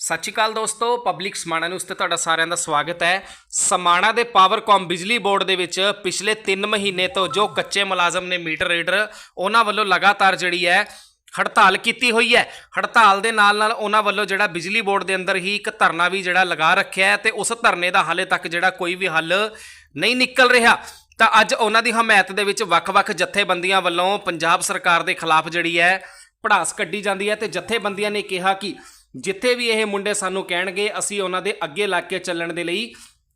ਸਤਿ ਸ਼੍ਰੀ ਅਕਾਲ ਦੋਸਤੋ public Samana news ਤੇ ਤੁਹਾਡਾ ਸਾਰਿਆਂ ਦਾ ਸਵਾਗਤ ਹੈ। ਸਮਾਣਾ ਦੇ ਪਾਵਰਕਾਮ ਬਿਜਲੀ ਬੋਰਡ ਦੇ ਵਿੱਚ ਪਿਛਲੇ 3 ਮਹੀਨੇ ਤੋਂ ਜੋ ਕੱਚੇ ਮੁਲਾਜ਼ਮ ਨੇ ਮੀਟਰ ਰੀਡਰ, ਉਹਨਾਂ ਵੱਲੋਂ ਲਗਾਤਾਰ ਜਿਹੜੀ ਹੈ ਹੜਤਾਲ ਕੀਤੀ ਹੋਈ ਹੈ। ਹੜਤਾਲ ਦੇ ਨਾਲ ਨਾਲ ਉਹਨਾਂ ਵੱਲੋਂ ਜਿਹੜਾ ਬਿਜਲੀ ਬੋਰਡ ਦੇ ਅੰਦਰ ਹੀ ਇੱਕ ਧਰਨਾ ਵੀ ਜਿਹੜਾ ਲਗਾ ਰੱਖਿਆ ਹੈ ਤੇ ਉਸ ਧਰਨੇ ਦਾ ਹਾਲੇ ਤੱਕ ਜਿਹੜਾ ਕੋਈ ਵੀ ਹੱਲ ਨਹੀਂ ਨਿਕਲ ਰਿਹਾ। ਤਾਂ ਅੱਜ ਉਹਨਾਂ ਦੀ ਹਮਾਇਤ ਦੇ ਵਿੱਚ ਵੱਖ-ਵੱਖ ਜਥੇਬੰਦੀਆਂ ਵੱਲੋਂ ਪੰਜਾਬ ਸਰਕਾਰ ਦੇ ਖਿਲਾਫ ਜਿਹੜੀ ਹੈ ਪੜਾਸ ਕੱਢੀ ਜਾਂਦੀ ਹੈ ਤੇ ਜਥੇਬੰਦੀਆਂ ਨੇ ਕਿਹਾ ਕਿ ਜਿੱਥੇ ਵੀ ਇਹ ਮੁੰਡੇ ਸਾਨੂੰ ਕਹਿਣਗੇ, ਅਸੀਂ ਉਹਨਾਂ ਦੇ ਅੱਗੇ ਲੱਗ ਕੇ ਚੱਲਣ ਦੇ ਲਈ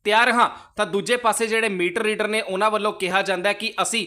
ਤਿਆਰ ਹਾਂ। ਤਾਂ ਦੂਜੇ ਪਾਸੇ ਜਿਹੜੇ ਮੀਟਰ ਰੀਡਰ ਨੇ, ਉਹਨਾਂ ਵੱਲੋਂ ਕਿਹਾ ਜਾਂਦਾ ਕਿ ਅਸੀਂ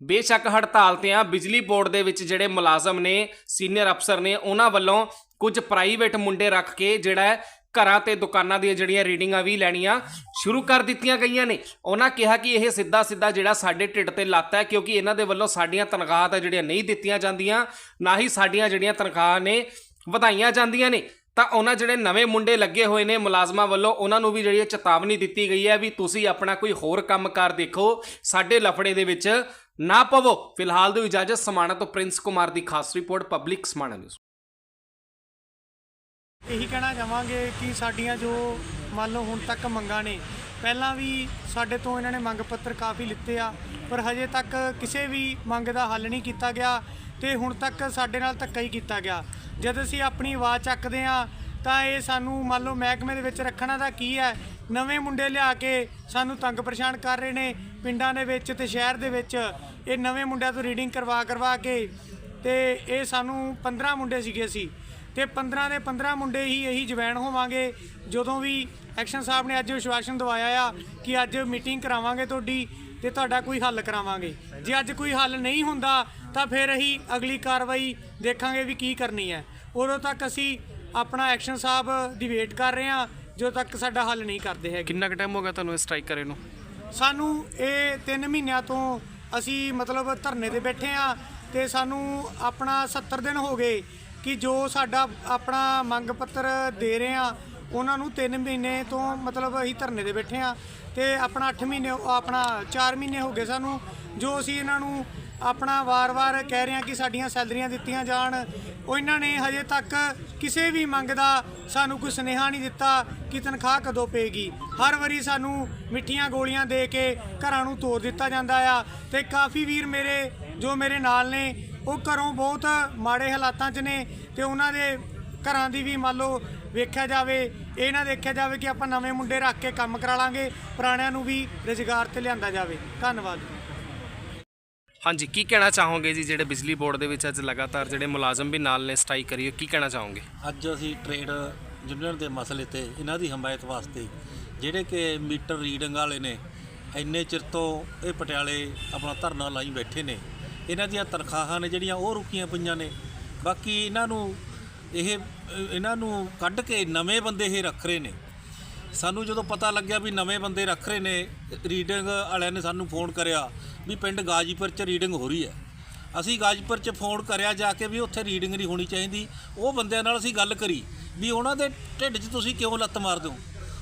ਬੇਸ਼ੱਕ ਹੜਤਾਲ ਤੇ ਆ ਬਿਜਲੀ ਬੋਰਡ ਦੇ ਵਿੱਚ ਜਿਹੜੇ ਮੁਲਾਜ਼ਮ ਨੇ, ਸੀਨੀਅਰ ਅਫਸਰ ਨੇ, ਉਹਨਾਂ ਵੱਲੋਂ ਕੁਝ ਪ੍ਰਾਈਵੇਟ ਮੁੰਡੇ ਰੱਖ ਕੇ ਜਿਹੜਾ ਘਰਾਂ ਤੇ ਦੁਕਾਨਾਂ ਦੀਆਂ ਜਿਹੜੀਆਂ ਰੀਡਿੰਗਾਂ ਵੀ ਲੈਣੀਆਂ ਸ਼ੁਰੂ ਕਰ ਦਿੱਤੀਆਂ ਗਈਆਂ ਨੇ। ਉਹਨਾਂ ਕਿਹਾ ਕਿ ਇਹ ਸਿੱਧਾ ਸਿੱਧਾ ਜਿਹੜਾ ਸਾਡੇ ਢਿੱਡ ਤੇ ਲੱਤ ਹੈ, ਕਿਉਂਕਿ ਇਹਨਾਂ ਦੇ ਵੱਲੋਂ ਸਾਡੀਆਂ ਤਨਖਾਹਾਂ ਤਾਂ ਜਿਹੜੀਆਂ ਨਹੀਂ ਦਿੱਤੀਆਂ ਜਾਂਦੀਆਂ, ਨਾ ਹੀ ਸਾਡੀਆਂ ਜਿਹੜੀਆਂ ਤਨਖਾਹਾਂ ਨੇ ਵਧਾਈਆਂ ਜਾਂਦੀਆਂ ਨੇ। ਤਾਂ ਉਹਨਾਂ ਜਿਹੜੇ ਨਵੇਂ ਮੁੰਡੇ ਲੱਗੇ ਹੋਏ ਨੇ ਮੁਲਾਜ਼ਮਾਂ ਵੱਲੋਂ, ਉਹਨਾਂ ਨੂੰ ਵੀ ਜਿਹੜੀ ਇਹ ਚੇਤਾਵਨੀ ਦਿੱਤੀ ਗਈ ਹੈ ਵੀ ਤੁਸੀਂ ਆਪਣਾ ਕੋਈ ਹੋਰ ਕੰਮਕਾਰ ਦੇਖੋ। ਸਾਡੇ ਲਫੜੇ ਦੇ ਵਿੱਚ ਨਾ ਪਵੋ। ਫਿਲਹਾਲ ਦੀ ਇਜਾਜ਼ਤ ਸਮਾਣਾ ਤੋਂ ਪ੍ਰਿੰਸ ਕੁਮਾਰ ਦੀ ਖਾਸ ਰਿਪੋਰਟ, ਪਬਲਿਕ ਸਮਾਣਾ ਨਿਊਜ਼। ਇਹੀ ਕਹਿਣਾ ਚਾਹਾਂਗੇ ਕਿ ਸਾਡੀਆਂ ਜੋ ਮੰਨ ਲਓ ਹੁਣ ਤੱਕ ਮੰਗਾਂ ਨੇ, ਪਹਿਲਾਂ ਵੀ ਸਾਡੇ ਤੋਂ ਇਹਨਾਂ ਨੇ ਮੰਗ ਪੱਤਰ ਕਾਫੀ ਲਿੱਤੇ ਆ, ਪਰ ਹਜੇ ਤੱਕ ਕਿਸੇ ਵੀ ਮੰਗ ਦਾ ਹੱਲ ਨਹੀਂ ਕੀਤਾ ਗਿਆ। ਤੇ ਹੁਣ ਤੱਕ ਸਾਡੇ ਨਾਲ ਧੱਕਾ ਹੀ ਕੀਤਾ ਗਿਆ। ਜਦ ਅਸੀਂ ਆਪਣੀ ਆਵਾਜ਼ ਚੱਕਦੇ ਆ ਤਾਂ ਇਹ ਸਾਨੂੰ ਮੰਨ ਲਓ ਮਹਿਕਮੇ ਦੇ ਵਿੱਚ ਰੱਖਣਾ ਦਾ ਕੀ ਹੈ? ਨਵੇਂ ਮੁੰਡੇ ਲਿਆ ਕੇ ਸਾਨੂੰ ਤੰਗ ਪਰੇਸ਼ਾਨ ਕਰ ਰਹੇ ਨੇ ਪਿੰਡਾਂ ਦੇ ਵਿੱਚ ਤੇ ਸ਼ਹਿਰ ਦੇ ਵਿੱਚ। ਇਹ ਨਵੇਂ ਮੁੰਡਿਆਂ ਤੋਂ ਰੀਡਿੰਗ ਕਰਵਾ ਕਰਵਾ ਕੇ ਤੇ ਇਹ ਸਾਨੂੰ 15 ਮੁੰਡੇ ਸੀਗੇ ਸੀ ਤੇ 15 ਦੇ 15 ਮੁੰਡੇ ਹੀ ਇਹੀ ਜਵੈਣ ਹੋਵਾਂਗੇ। ਜਦੋਂ ਵੀ ਐਕਸ਼ਨ ਸਾਹਿਬ ਨੇ ਅੱਜ ਵਿਸ਼ਵਾਸਨ ਦਵਾਇਆ ਆ ਕਿ ਅੱਜ ਮੀਟਿੰਗ ਕਰਾਵਾਂਗੇ ਤੁਹਾਡੀ ਤੇ ਤੁਹਾਡਾ ਕੋਈ ਹੱਲ ਕਰਾਵਾਂਗੇ। ਜੇ ਅੱਜ ਕੋਈ ਹੱਲ ਨਹੀਂ ਹੁੰਦਾ ਤਾਂ ਫਿਰ ਅਸੀਂ ਅਗਲੀ ਕਾਰਵਾਈ ਦੇਖਾਂਗੇ ਵੀ ਕੀ ਕਰਨੀ ਹੈ। ਉਦੋਂ ਤੱਕ ਅਸੀਂ ਆਪਣਾ ਐਕਸ਼ਨ ਸਾਹਿਬ ਦੀ ਵੇਟ ਕਰ ਰਹੇ ਹਾਂ ਜਦੋਂ ਤੱਕ ਸਾਡਾ ਹੱਲ ਨਹੀਂ ਕਰਦੇ ਹੈਗੇ। ਕਿੰਨਾ ਕੁ ਟਾਈਮ ਹੋ ਗਿਆ ਤੁਹਾਨੂੰ ਸਟ੍ਰਾਈਕ ਕਰੇ ਨੂੰ? ਸਾਨੂੰ ਇਹ 3 ਮਹੀਨਿਆਂ ਤੋਂ ਅਸੀਂ ਮਤਲਬ ਧਰਨੇ ਤੇ ਬੈਠੇ ਆ ਤੇ ਸਾਨੂੰ ਆਪਣਾ 70 ਦਿਨ ਹੋ ਗਏ ਕਿ ਜੋ ਸਾਡਾ ਆਪਣਾ ਮੰਗ ਪੱਤਰ ਦੇ ਰਹੇ ਆ ਉਹਨਾਂ ਨੂੰ 3 ਮਹੀਨੇ ਤੋਂ ਮਤਲਬ ਅਸੀਂ ਧਰਨੇ ਤੇ ਬੈਠੇ ਆ ਤੇ ਆਪਣਾ 8 ਮਹੀਨੇ ਆਪਣਾ 4 ਮਹੀਨੇ ਹੋ ਗਏ ਸਾਨੂੰ, ਜੋ ਅਸੀਂ ਇਹਨਾਂ ਨੂੰ ਆਪਣਾ ਵਾਰ-ਵਾਰ ਕਹਿ ਰਹੇ ਆ ਕਿ ਸਾਡੀਆਂ ਸੈਲਰੀਆਂ ਦਿੱਤੀਆਂ ਜਾਣ, ਉਹ ਇਹਨਾਂ ਨੇ ਹਜੇ ਤੱਕ ਕਿਸੇ ਵੀ ਮੰਗ ਦਾ ਸਾਨੂੰ ਕੋਈ ਸੁਨੇਹਾ ਨਹੀਂ ਦਿੱਤਾ ਕਿ ਤਨਖਾਹ ਕਦੋਂ ਪਏਗੀ। ਹਰ ਵਾਰੀ ਸਾਨੂੰ ਮਿੱਠੀਆਂ ਗੋਲੀਆਂ ਦੇ ਕੇ ਘਰਾਂ ਨੂੰ ਤੋੜ ਦਿੱਤਾ ਜਾਂਦਾ ਆ ਤੇ ਕਾਫੀ ਵੀਰ ਮੇਰੇ ਜੋ ਮੇਰੇ ਨਾਲ ਨੇ, ਉਹ ਘਰੋਂ ਬਹੁਤ ਮਾੜੇ ਹਾਲਾਤਾਂ 'ਚ ਨੇ ਤੇ ਉਹਨਾਂ ਦੇ ਘਰਾਂ ਦੀ ਵੀ ਮੰਨ ਲਓ ਵੇਖਿਆ ਜਾਵੇ ਇਹ ਨਾ ਦੇਖਿਆ ਜਾਵੇ ਕਿ ਆਪਾਂ ਨਵੇਂ ਮੁੰਡੇ ਰੱਖ ਕੇ ਕੰਮ ਕਰਾ ਲਾਂਗੇ ਪੁਰਾਣਿਆਂ ਨੂੰ ਵੀ ਰੁਜ਼ਗਾਰ ਤੇ ਲਿਆਂਦਾ ਜਾਵੇ। ਧੰਨਵਾਦ। ਹਾਂਜੀ ਕੀ ਕਹਿਣਾ ਚਾਹੋਗੇ ਜੀ ਜਿਹੜੇ ਬਿਜਲੀ ਬੋਰਡ ਦੇ ਵਿੱਚ ਅੱਜ ਲਗਾਤਾਰ ਜਿਹੜੇ ਮੁਲਾਜ਼ਮ ਵੀ ਨਾਲ ਨੇ ਸਟ੍ਰਾਈਕ ਕਰੀ ਕੀ ਕਹਿਣਾ ਚਾਹੋਗੇ? ਅੱਜ ਅਸੀਂ ਟ੍ਰੇਡ ਯੂਨੀਅਨ ਦੇ ਮਸਲੇ ਤੇ ਇਹਨਾਂ ਦੀ ਹਮਾਇਤ ਵਾਸਤੇ ਜਿਹੜੇ ਕਿ ਮੀਟਰ ਰੀਡਿੰਗ ਵਾਲੇ ਨੇ ਇੰਨੇ ਚਿਰ ਤੋਂ ਇਹ ਪਟਿਆਲੇ ਆਪਣਾ ਧਰਨਾ ਲਾਈ ਬੈਠੇ ਨੇ। ਇਹਨਾਂ ਦੀਆਂ ਤਨਖਾਹਾਂ ਨੇ ਜਿਹੜੀਆਂ ਉਹ ਰੁਕੀਆਂ ਪਈਆਂ ਨੇ। ਬਾਕੀ ਇਹਨਾਂ ਨੂੰ ਇਹ, ਇਹਨਾਂ ਨੂੰ ਕੱਢ ਕੇ ਨਵੇਂ ਬੰਦੇ ਇਹ ਰੱਖ ਰਹੇ ਨੇ। ਸਾਨੂੰ ਜਦੋਂ ਪਤਾ ਲੱਗਿਆ ਵੀ ਨਵੇਂ ਬੰਦੇ ਰੱਖ ਰਹੇ ਨੇ ਰੀਡਿੰਗ ਵਾਲਿਆਂ ਨੇ ਸਾਨੂੰ ਫੋਨ ਕਰਿਆ ਵੀ ਪਿੰਡ ਗਾਜੀਪੁਰ 'ਚ ਰੀਡਿੰਗ ਹੋ ਰਹੀ ਹੈ। ਅਸੀਂ ਗਾਜੀਪੁਰ 'ਚ ਫੋਨ ਕਰਿਆ ਜਾ ਕੇ ਵੀ ਉੱਥੇ ਰੀਡਿੰਗ ਨਹੀਂ ਹੋਣੀ ਚਾਹੀਦੀ। ਉਹ ਬੰਦਿਆਂ ਨਾਲ ਅਸੀਂ ਗੱਲ ਕਰੀ ਵੀ ਉਹਨਾਂ ਦੇ ਢਿੱਡ 'ਚ ਤੁਸੀਂ ਕਿਉਂ ਲੱਤ ਮਾਰਦੇ ਹੋ?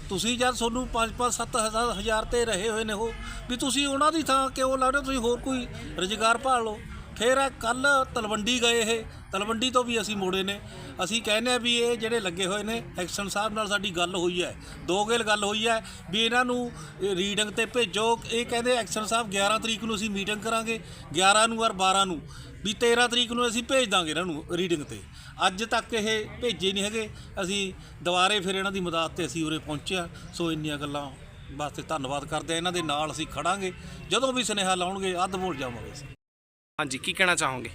ਤੁਸੀਂ ਜਦ ਤੁਹਾਨੂੰ 5-5 7 ਹਜ਼ਾਰ ਤੇ ਰਹੇ ਹੋਏ ਨੇ ਉਹ, ਵੀ ਤੁਸੀਂ ਉਹਨਾਂ ਦੀ ਥਾਂ ਕਿਉਂ ਲਾ ਰਹੇ ਹੋ? ਤੁਸੀਂ ਹੋਰ ਕੋਈ ਰੁਜ਼ਗਾਰ ਭਾਲ ਲਓ। ਫਿਰ ਕੱਲ ਤਲਵੰਡੀ ਗਏ ਇਹ। ਤਲਵੰਡੀ ਤੋਂ ਵੀ ਅਸੀਂ ਮੋੜੇ ਨੇ। ਅਸੀਂ ਕਹਿੰਦੇ ਆ ਵੀ ਇਹ ਜਿਹੜੇ ਲੱਗੇ ਹੋਏ ਨੇ, ਐਕਸ਼ਨ ਸਾਹਿਬ ਨਾਲ ਸਾਡੀ ਗੱਲ ਹੋਈ ਹੈ। ਦੋ ਗੇਲ ਗੱਲ ਹੋਈ ਹੈ ਵੀ ਇਹਨਾਂ ਨੂੰ ਰੀਡਿੰਗ ਤੇ ਭੇਜੋ। ਇਹ ਕਹਿੰਦੇ ਐਕਸ਼ਨ ਸਾਹਿਬ 11 ਤਰੀਕ ਨੂੰ ਅਸੀਂ ਮੀਟਿੰਗ ਕਰਾਂਗੇ 11 ਨੂੰ ਔਰ 12 ਨੂੰ। ਵੀ 13 ਤਰੀਕ ਨੂੰ ਅਸੀਂ ਭੇਜ ਦਾਂਗੇ ਇਹਨਾਂ ਨੂੰ ਰੀਡਿੰਗ ਤੇ। ਅੱਜ ਤੱਕ ਇਹ ਭੇਜੇ ਨਹੀਂ ਹੈਗੇ। ਅਸੀਂ ਦੁਬਾਰੇ ਫਿਰ ਇਹਨਾਂ ਦੀ ਮਦਦ ਤੇ ਅਸੀਂ ਉਰੇ ਪਹੁੰਚਿਆ ਸੋ ਇੰਨੀਆਂ ਗੱਲਾਂ ਵਾਸਤੇ ਧੰਨਵਾਦ ਕਰਦੇ ਆ ਇਹਨਾਂ ਦੇ ਨਾਲ ਅਸੀਂ ਖੜਾਂਗੇ। ਜਦੋਂ ਵੀ ਸੁਨੇਹਾ ਲਾਉਣਗੇ, ਅੱਧ ਬੋਲ ਜਾਵਾਂਗੇ ਅਸੀਂ। ਹਾਂਜੀ, ਕੀ ਕਹਿਣਾ ਚਾਹੋਗੇ?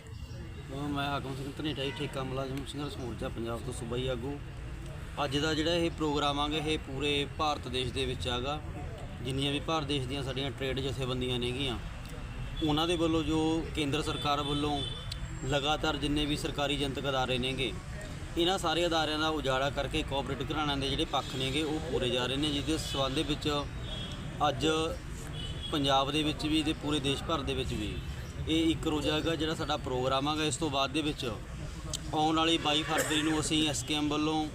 ਅਹ ਮੈਂ ਹਾਕਮ ਸਿੰਘ ਧਨੇਟਾ ਜੀ, ਠੇਕਾ ਮੁਲਾਜ਼ਮ ਸੰਘਰਸ਼ ਮੋਰਚਾ ਪੰਜਾਬ ਤੋਂ ਸੂਬਾਈ ਆਗੂ। ਅੱਜ ਦਾ ਜਿਹੜਾ ਇਹ ਪ੍ਰੋਗਰਾਮ ਆਗਾ, ਇਹ ਪੂਰੇ ਭਾਰਤ ਦੇਸ਼ ਦੇ ਵਿੱਚ ਆਗਾ। ਜਿੰਨੀਆਂ ਵੀ ਭਾਰਤ ਦੇਸ਼ ਦੀਆਂ ਸਾਡੀਆਂ ਟ੍ਰੇਡ ਜਥੇਬੰਦੀਆਂ ਨੇਗੀਆਂ, ਉਹਨਾਂ ਦੇ ਵੱਲੋਂ ਜੋ ਕੇਂਦਰ ਸਰਕਾਰ ਵੱਲੋਂ ਲਗਾਤਾਰ ਜਿੰਨੇ ਵੀ ਸਰਕਾਰੀ ਜਨਤਕ ਅਦਾਰੇ ਨੇਗੇ, ਇਹਨਾਂ ਸਾਰੇ ਅਦਾਰਿਆਂ ਦਾ ਉਜਾੜਾ ਕਰਕੇ ਕੋਆਪਰੇਟਿਵ ਘਰਾਣਿਆਂ ਦੇ ਜਿਹੜੇ ਪੱਖ ਨੇਗੇ, ਉਹ ਪੂਰੇ ਜਾ ਰਹੇ ਨੇ, ਜਿਹਦੇ ਸਬੰਧ ਦੇ ਵਿੱਚ ਅੱਜ ਪੰਜਾਬ ਦੇ ਵਿੱਚ ਵੀ ਤੇ ਪੂਰੇ ਦੇਸ਼ ਭਰ ਦੇ ਵਿੱਚ ਵੀ ਇਹ ਇੱਕ ਰੋਜ਼ਾ ਹੈਗਾ ਜਿਹੜਾ ਸਾਡਾ ਪ੍ਰੋਗਰਾਮ ਹੈਗਾ ਇਸ ਤੋਂ ਬਾਅਦ ਦੇ ਵਿੱਚ। ਆਉਣ ਵਾਲੀ 22 ਫਰਵਰੀ ਨੂੰ ਅਸੀਂ ਐਸਕੇਐਮ ਵੱਲੋਂ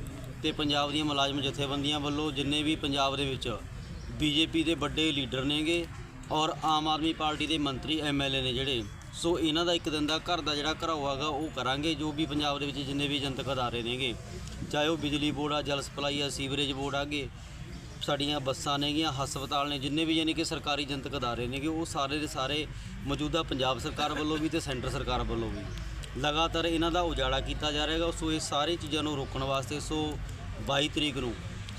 ਤੇ ਪੰਜਾਬ ਦੀਆਂ ਮੁਲਾਜ਼ਮ ਜਥੇਬੰਦੀਆਂ ਵੱਲੋਂ ਜਿੰਨੇ ਵੀ ਪੰਜਾਬ ਦੇ ਵਿੱਚ ਬੀਜੇਪੀ ਦੇ ਵੱਡੇ ਲੀਡਰ ਨੇਗੇ ਔਰ ਆਮ ਆਦਮੀ ਪਾਰਟੀ ਦੇ ਮੰਤਰੀ ਐਮਐਲਏ ਨੇ ਜਿਹੜੇ, ਸੋ ਇਹਨਾਂ ਦਾ ਇੱਕ ਦਿਨ ਦਾ ਘਰ ਦਾ ਜਿਹੜਾ ਘਰਾਓ ਹੈਗਾ ਉਹ ਕਰਾਂਗੇ, ਜੋ ਵੀ ਪੰਜਾਬ ਦੇ ਵਿੱਚ ਜਿੰਨੇ ਵੀ ਜਨਤਕ ਅਦਾਰੇ ਨੇਗੇ। ਚਾਹੇ ਉਹ ਬਿਜਲੀ ਬੋਰਡ ਆ, ਜਲ ਸਪਲਾਈ ਆ, ਸੀਵਰੇਜ ਬੋਰਡ ਆਗੇ ਸਾਡੀਆਂ ਬੱਸਾਂ ਨੇਗੀਆਂ, ਹਸਪਤਾਲ ਨੇ, ਜਿੰਨੇ ਵੀ ਯਾਨੀ ਕਿ ਸਰਕਾਰੀ ਜਨਤਕ ਅਦਾਰੇ ਨੇਗੇ, ਉਹ ਸਾਰੇ ਦੇ ਸਾਰੇ ਮੌਜੂਦਾ ਪੰਜਾਬ ਸਰਕਾਰ ਵੱਲੋਂ ਵੀ ਤੇ ਸੈਂਟਰ ਸਰਕਾਰ ਵੱਲੋਂ ਵੀ। ਲਗਾਤਾਰ ਇਹਨਾਂ ਦਾ ਉਜਾੜਾ ਕੀਤਾ ਜਾ ਰਿਹਾ ਹੈਗਾ, ਸੋ ਇਹ ਸਾਰੀ ਚੀਜ਼ਾਂ ਨੂੰ ਰੋਕਣ ਵਾਸਤੇ, ਸੋ 22 ਤਰੀਕ ਨੂੰ,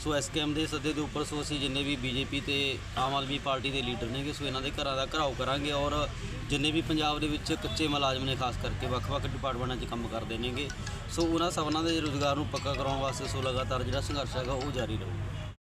ਸੋ ਐਸਕੇਐਮ ਦੇ ਸੱਦੇ ਦੇ ਉੱਪਰ, ਸੋ ਅਸੀਂ ਜਿੰਨੇ ਵੀ ਬੀਜੇਪੀ ਤੇ ਆਮ ਆਦਮੀ ਪਾਰਟੀ ਦੇ ਲੀਡਰ ਨੇਗੇ, ਸੋ ਇਹਨਾਂ ਦੇ ਘਰਾਂ ਦਾ ਘਰਾਓ ਕਰਾਂਗੇ ਔਰ ਜਿੰਨੇ ਵੀ ਪੰਜਾਬ ਦੇ ਵਿੱਚ ਕੱਚੇ ਮੁਲਾਜ਼ਮ ਨੇ, ਖਾਸ ਕਰਕੇ ਵੱਖ-ਵੱਖ ਡਿਪਾਰਟਮੈਂਟਾਂ 'ਚ ਕੰਮ ਕਰਦੇ ਨੇਗੇ, ਸੋ ਉਹਨਾਂ ਸਭਨਾਂ ਦੇ ਰੁਜ਼ਗਾਰ ਨੂੰ ਪੱਕਾ ਕਰਾਉਣ ਵਾਸਤੇ, ਸੋ ਲਗਾਤਾਰ ਜਿਹੜਾ ਸੰਘਰਸ਼ ਹੈਗਾ, ਉਹ ਜਾਰੀ ਰਹੂਗਾ।